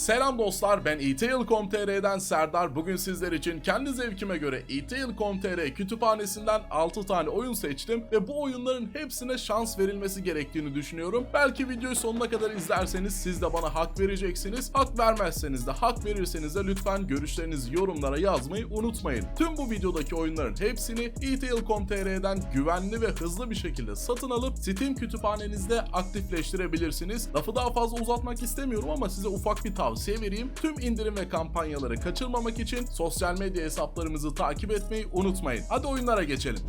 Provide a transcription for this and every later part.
Selam dostlar ben etail.com.tr'den Serdar. Bugün sizler için kendi zevkime göre etail.com.tr kütüphanesinden 6 tane oyun seçtim ve bu oyunların hepsine şans verilmesi gerektiğini düşünüyorum. Belki videoyu sonuna kadar izlerseniz siz de bana hak vereceksiniz. Hak vermezseniz de hak verirseniz de lütfen görüşlerinizi yorumlara yazmayı unutmayın. Tüm bu videodaki oyunların hepsini etail.com.tr'den güvenli ve hızlı bir şekilde satın alıp Steam kütüphanenizde aktifleştirebilirsiniz. Lafı daha fazla uzatmak istemiyorum ama size ufak bir tavsiye vereyim. Tüm indirim ve kampanyaları kaçırmamak için sosyal medya hesaplarımızı takip etmeyi unutmayın. Hadi oyunlara geçelim.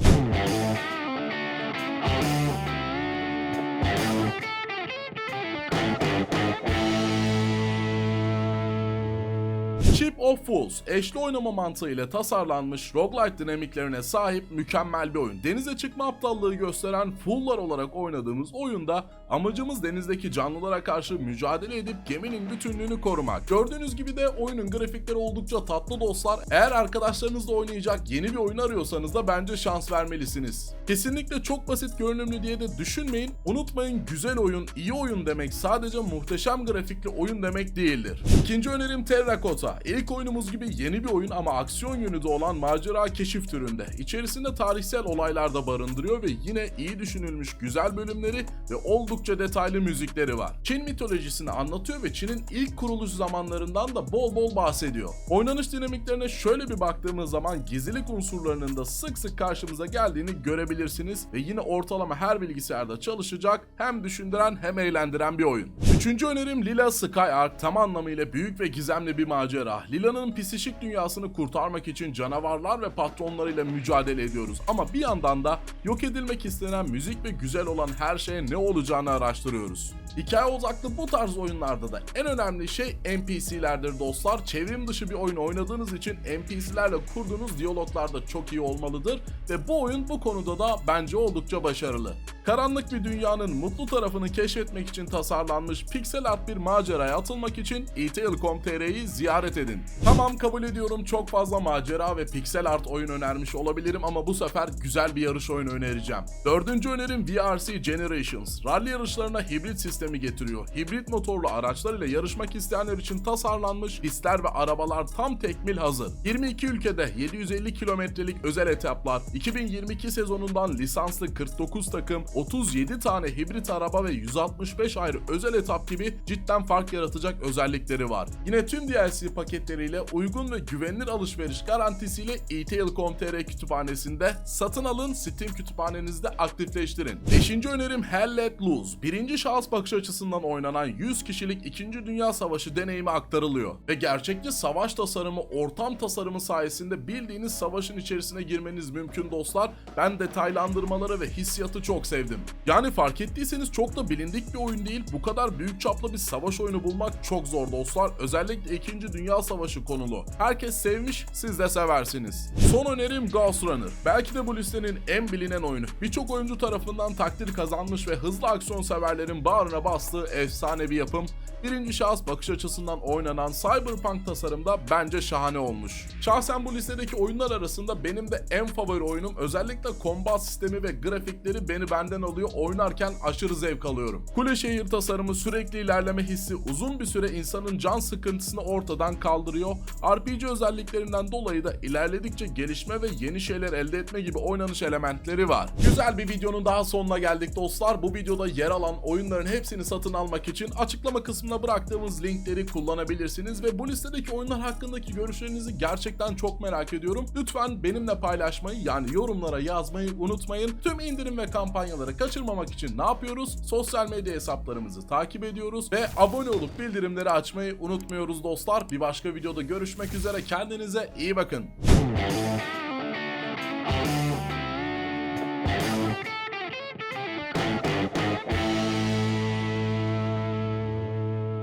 Ship of Fools, eşli oynama mantığıyla tasarlanmış roguelite dinamiklerine sahip mükemmel bir oyun. Denize çıkma aptallığı gösteren Fool'lar olarak oynadığımız oyunda amacımız denizdeki canlılara karşı mücadele edip geminin bütünlüğünü korumak. Gördüğünüz gibi de oyunun grafikleri oldukça tatlı dostlar. Eğer arkadaşlarınızla oynayacak yeni bir oyun arıyorsanız da bence şans vermelisiniz. Kesinlikle çok basit görünümlü diye de düşünmeyin. Unutmayın güzel oyun, iyi oyun demek sadece muhteşem grafikli oyun demek değildir. İkinci önerim Terracotta. İlk oyunumuz gibi yeni bir oyun ama aksiyon yönü de olan macera keşif türünde. İçerisinde tarihsel olaylar da barındırıyor ve yine iyi düşünülmüş güzel bölümleri ve oldukça detaylı müzikleri var. Çin mitolojisini anlatıyor ve Çin'in ilk kuruluş zamanlarından da bol bol bahsediyor. Oynanış dinamiklerine şöyle bir baktığımız zaman gizlilik unsurlarının da sık sık karşımıza geldiğini görebilirsiniz ve yine ortalama her bilgisayarda çalışacak hem düşündüren hem eğlendiren bir oyun. Üçüncü önerim Lila Sky Ark tam anlamıyla büyük ve gizemli bir macera. Lila'nın psişik dünyasını kurtarmak için canavarlar ve patronlarıyla mücadele ediyoruz ama bir yandan da yok edilmek istenen müzik ve güzel olan her şeye ne olacağını araştırıyoruz. Hikaye odaklı bu tarz oyunlarda da en önemli şey NPC'lerdir dostlar. Çevrim dışı bir oyun oynadığınız için NPC'lerle kurduğunuz diyaloglar da çok iyi olmalıdır ve bu oyun bu konuda da bence oldukça başarılı. Karanlık bir dünyanın mutlu tarafını keşfetmek için tasarlanmış piksel art bir maceraya atılmak için etail.com.tr'yi ziyaret edin. Tamam kabul ediyorum çok fazla macera ve piksel art oyun önermiş olabilirim ama bu sefer güzel bir yarış oyunu önereceğim. Dördüncü önerim VRC Generations. Rally yarışlarına hibrit sistemi getiriyor. Hibrit motorlu araçlar ile yarışmak isteyenler için tasarlanmış pistler ve arabalar tam tekmil hazır. 22 ülkede 750 kilometrelik özel etaplar, 2022 sezonundan lisanslı 49 takım, 37 tane hibrit araba ve 165 ayrı özel etap gibi cidden fark yaratacak özellikleri var. Yine tüm DLC paketleriyle uygun ve güvenilir alışveriş garantisiyle etail.com.tr kütüphanesinde satın alın Steam kütüphanenizde aktifleştirin. Beşinci önerim Hell Let Loose. Birinci şahıs bakış açısından oynanan 100 kişilik 2. Dünya Savaşı deneyimi aktarılıyor. Ve gerçekçi savaş tasarımı, ortam tasarımı sayesinde bildiğiniz savaşın içerisine girmeniz mümkün dostlar. Ben detaylandırmaları ve hissiyatı çok sevdim. Yani fark ettiyseniz çok da bilindik bir oyun değil. Bu kadar büyük çaplı bir savaş oyunu bulmak çok zor dostlar. Özellikle 2. Dünya Savaşı konulu. Herkes sevmiş, siz de seversiniz. Son önerim Ghost Runner. Belki de bu listenin en bilinen oyunu. Birçok oyuncu tarafından takdir kazanmış ve hızlı aksiyon severlerin bağrına bastığı efsane bir yapım. Birinci şahıs bakış açısından oynanan Cyberpunk tasarımda bence şahane olmuş. Şahsen bu listedeki oyunlar arasında benim de en favori oyunum özellikle kombat sistemi ve grafikleri beni benden alıyor. Oynarken aşırı zevk alıyorum. Kule şehir tasarımı, sürekli ilerleme hissi uzun bir süre insanın can sıkıntısını ortadan kaldırıyor. RPG özelliklerinden dolayı da ilerledikçe gelişme ve yeni şeyler elde etme gibi oynanış elementleri var. Güzel bir videonun daha sonuna geldik dostlar. Bu videoda yer alan oyunların hepsini satın almak için açıklama kısmına bıraktığımız linkleri kullanabilirsiniz ve bu listedeki oyunlar hakkındaki görüşlerinizi gerçekten çok merak ediyorum. Lütfen benimle paylaşmayı yani yorumlara yazmayı unutmayın. Tüm indirim ve kampanyaları kaçırmamak için ne yapıyoruz? Sosyal medya hesaplarımızı takip ediyoruz ve abone olup bildirimleri açmayı unutmuyoruz dostlar. Bir başka videoda görüşmek üzere. Kendinize iyi bakın.